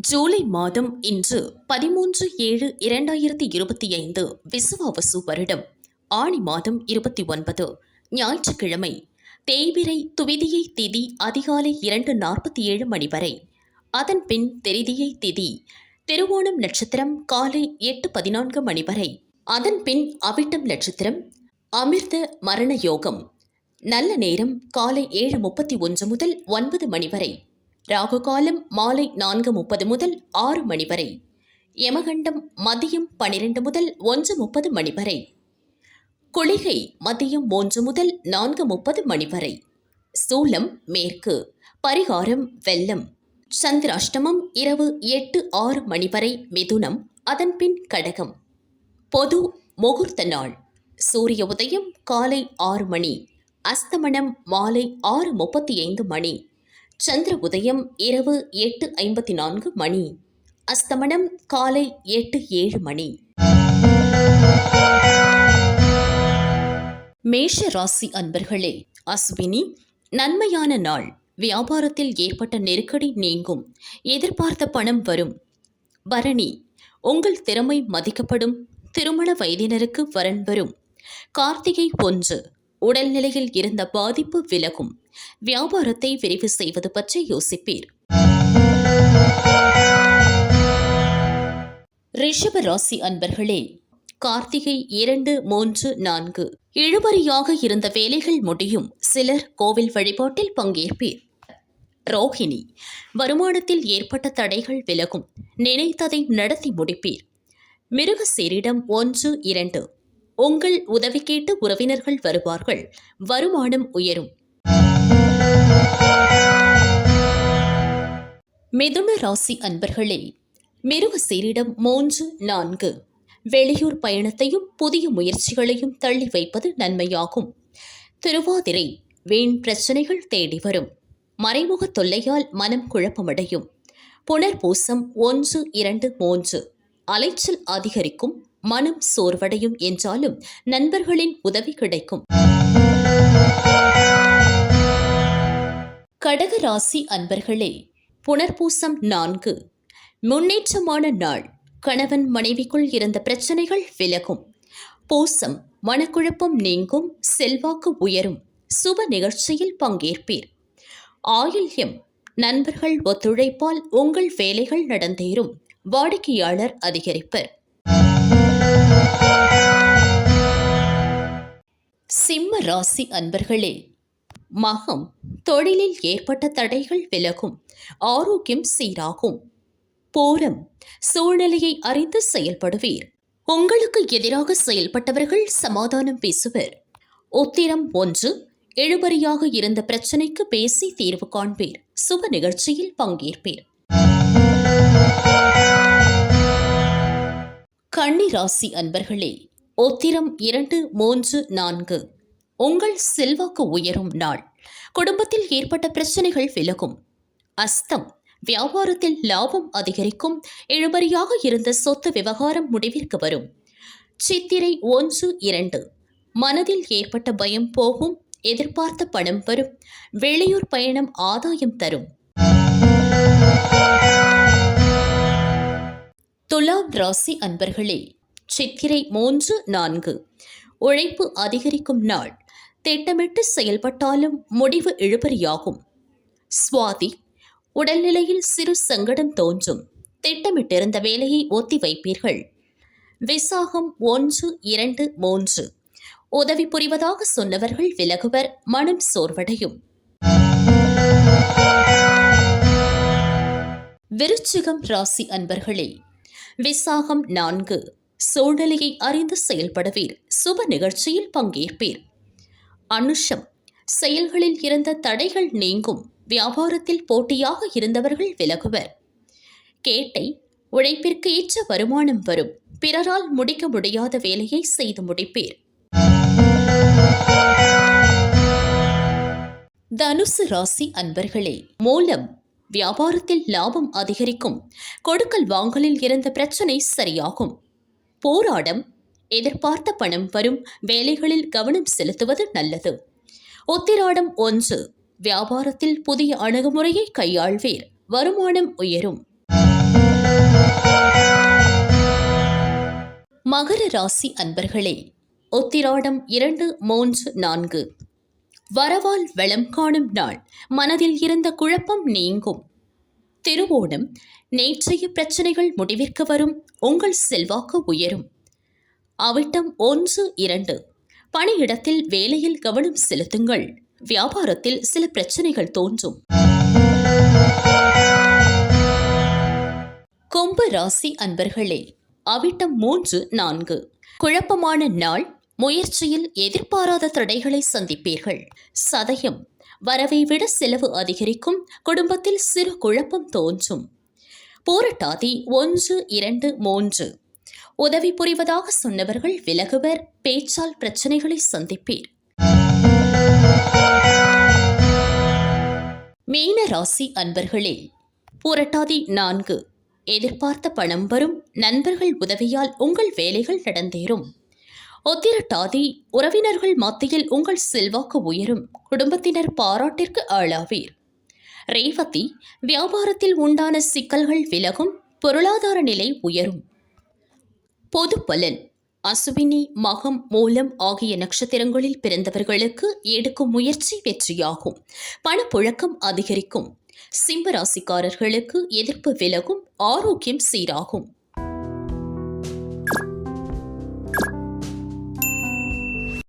ஜூலை மாதம் இன்று பதிமூன்று ஏழு இரண்டாயிரத்தி இருபத்தி ஐந்து விசுவாவசு வருடம். ஆணி மாதம் இருபத்தி ஒன்பது ஞாயிற்றுக்கிழமை தேய்பிரை துவிதியை திதி அதிகாலை இரண்டு நாற்பத்தி ஏழு மணி வரை. அதன் பின் தெரிதியை திதி திருவோணம் நட்சத்திரம் காலை எட்டு பதினான்கு மணி வரை. அதன் பின் அவிட்டம் நட்சத்திரம் அமிர்த மரண யோகம். நல்ல நேரம் காலை ஏழு முப்பத்தி ஒன்று முதல் ஒன்பது மணி வரை. ராகு காலம் மாலை நான்கு முப்பது முதல் ஆறு மணி வரை. யமகண்டம் மதியம் பனிரெண்டு முதல் ஒன்று முப்பது மணி வரை. குளிகை மதியம் மூன்று முதல் நான்கு முப்பது மணி வரை. சூலம் மேற்கு. பரிகாரம் வெள்ளம் சந்திராஷ்டமம் இரவு எட்டு ஆறு மணி வரை மிதுனம் அதன் பின் கடகம். பொது முகூர்த்த நாள். சூரிய உதயம் காலை ஆறு மணி. அஸ்தமனம் மாலை ஆறு முப்பத்தி ஐந்து மணி. சந்திர உதயம் இரவு எட்டு ஐம்பத்தி நான்கு மணி. அஸ்தமனம் காலை எட்டு ஏழு மணி. மேஷ ராசி அன்பர்களே அஸ்வினி நன்மையான நாள். வியாபாரத்தில் ஏற்பட்ட நெருக்கடி நீங்கும். எதிர்பார்த்த பணம் வரும். பரணி உங்கள் திறமை மதிக்கப்படும். திருமண வயதினருக்கு வரன் வரும். கார்த்திகை ஒன்று உடல்நிலையில் இருந்த பாதிப்பு விலகும். வியாபாரத்தை விரிவு செய்வது பற்றி யோசிப்பீர். ரிஷப ராசி அன்பர்களே கார்த்திகை இரண்டு மூன்று நான்கு. இழுபறியாக இருந்த வேலைகள் முடியும். சிலர் கோவில் வழிபாட்டில் பங்கேற்பீர். ரோஹிணி வருமானத்தில் ஏற்பட்ட தடைகள் விலகும். நினைத்ததை நடத்தி முடிப்பீர். மிருகசீரிடம் ஒன்று இரண்டு. உங்கள் உதவி கேட்டு உறவினர்கள் வருவார்கள். வருமானம் உயரும். மிதுன ராசி அன்பர்களே மிருகசீரிடம் மூன்று நான்கு. வெளியூர் பயணத்தையும் புதிய முயற்சிகளையும் தள்ளி வைப்பது நன்மையாகும். திருவாதிரை வீண் பிரச்சனைகள் தேடி வரும். மறைமுக தொல்லையால் மனம் குழப்பமடையும். புனர்பூசம் ஒன்று இரண்டு மூன்று. அலைச்சல் அதிகரிக்கும். மனம் சோர்வடையும் என்றாலும் நண்பர்களின் உதவி கிடைக்கும். கடகராசி அன்பர்களே புனர்பூசம் நான்கு. முன்னேற்றமான நாள். கணவன் மனைவிக்குள் இருந்த பிரச்சனைகள் விலகும். பூசம் மனக்குழப்பம் நீங்கும் செல்வாக்கு உயரும். சுப நிகழ்ச்சியில் பங்கேற்பீர். ஆயில்யம் நண்பர்கள் ஒத்துழைப்பால் உங்கள் வேலைகள் நடந்தேறும். வாடிக்கையாளர் அதிகரிப்பர். ராசி அன்பர்களே மகம் தொழிலில் ஏற்பட்ட தடைகள் விலகும் ஆரோக்கியம் சீராகும். போரம் சூழ்நிலையை அறிந்து செயல்படுவீர். உங்களுக்கு எதிராக செயல்பட்டவர்கள் சமாதானம் பேசுவர். உத்திரம் ஒன்று எழுபறியாக இருந்த பிரச்சனைக்கு பேசி தீர்வு காண்பீர். சுப நிகழ்ச்சியில் பங்கேற்பீர். கன்னி ராசி அன்பர்களே உத்திரம் இரண்டு மூன்று நான்கு. உங்கள் செல்வாக்கு உயரும் நாள். குடும்பத்தில் ஏற்பட்ட பிரச்சனைகள் விலகும். அஸ்தம். வியாபாரத்தில் லாபம் அதிகரிக்கும். இழுபறியாக இருந்த சொத்து விவகாரம் முடிவிற்கு வரும். சித்திரை ஒன்று இரண்டு. மனதில் ஏற்பட்ட பயம் போகும். எதிர்பார்த்த பணம் வரும். வெளியூர் பயணம் ஆதாயம் தரும். துலாம் ராசி அன்பர்களே சித்திரை மூன்று நான்கு. உழைப்பு அதிகரிக்கும் நாள். திட்டமிட்டு செயல்பட்டாலும் முடிவு இழுபறியாகும். சுவாதி உடல்நிலையில் சிறு சங்கடம் தோன்றும். திட்டமிட்டிருந்த வேலையை ஒத்தி வைப்பீர்கள். விசாகம் ஒன்று இரண்டு மூன்று. உதவி புரிவதாக சொன்னவர்கள் விலகுவர் மனம் சோர்வடையும். விருச்சிகம் ராசி அன்பர்களே விசாகம் நான்கு. சூழ்நிலையை அறிந்து செயல்படுவீர். சுப நிகழ்ச்சியில் பங்கேற்பீர். அனுஷம். செயல்களில் இருந்த தடைகள் நீங்கும். வியாபாரத்தில் போட்டியாக இருந்தவர்கள் விலகுவர். கேட்டை உழைப்பிற்கு ஏற்ற வருமானம் வரும். பிறரால் முடிக்க முடியாத வேலையை செய்து முடிப்பீர். தனுசு ராசி அன்பர்களே மூலம் வியாபாரத்தில் லாபம் அதிகரிக்கும். கொடுக்கல் வாங்கலில் இருந்த பிரச்சனை சரியாகும். போராடம் எதிர்பார்த்த பணம் வரும் வேலைகளில் கவனம் செலுத்துவது நல்லது. உத்திராடம் ஒன்று. வியாபாரத்தில் புதிய அணுகுமுறையை கையாள்வீர். வருமானம் உயரும். மகர ராசி அன்பர்களே உத்திராடம் இரண்டு மூன்று நான்கு. வரவால் வளம் காணும் நாள். மனதில் இருந்த குழப்பம் நீங்கும். திருவோணம். நேற்றைய பிரச்சனைகள் முடிவிற்கு வரும். உங்கள் செல்வாக்கு உயரும். அவிட்டம் ஒன்று இரண்டு. பணியிடத்தில் வேலையில் கவனம் செலுத்துங்கள். வியாபாரத்தில் சில பிரச்சனைகள் தோன்றும். கும்ப ராசி அன்பர்களே அவிட்டம் மூன்று நான்கு. குழப்பமான நாள் முயற்சியில் எதிர்பாராத தடைகளை சந்திப்பீர்கள். சதயம் வரவை விட செலவு அதிகரிக்கும் குடும்பத்தில் சிறு குழப்பம் தோன்றும். போராட்டாதி ஒன்று இரண்டு மூன்று. உதவி புரிவதாக சொன்னவர்கள் விலகுவர் பேச்சால் பிரச்சனைகளை சந்திப்பீர். மீன ராசி அன்பர்களே புரட்டாதி நான்கு. எதிர்பார்த்த பணம் வரும் நண்பர்கள் உதவியால் உங்கள் வேலைகள் நடந்தேறும். ஒத்திரட்டாதி உறவினர்கள் மத்தியில் உங்கள் செல்வாக்கு உயரும் குடும்பத்தினர் பாராட்டிற்கு ஆளாவீர். ரேவதி வியாபாரத்தில் உண்டான சிக்கல்கள் விலகும் பொருளாதார நிலை உயரும். பொது பலன் அசுவினி மகம் மூலம் ஆகிய நட்சத்திரங்களில் பிறந்தவர்களுக்கு எடுக்கும் முயற்சி வெற்றியாகும். பணப்புழக்கம் அதிகரிக்கும். சிம்ம ராசிக்காரர்களுக்கு எதிர்ப்பு விலகும் ஆரோக்கியம் சீராகும்.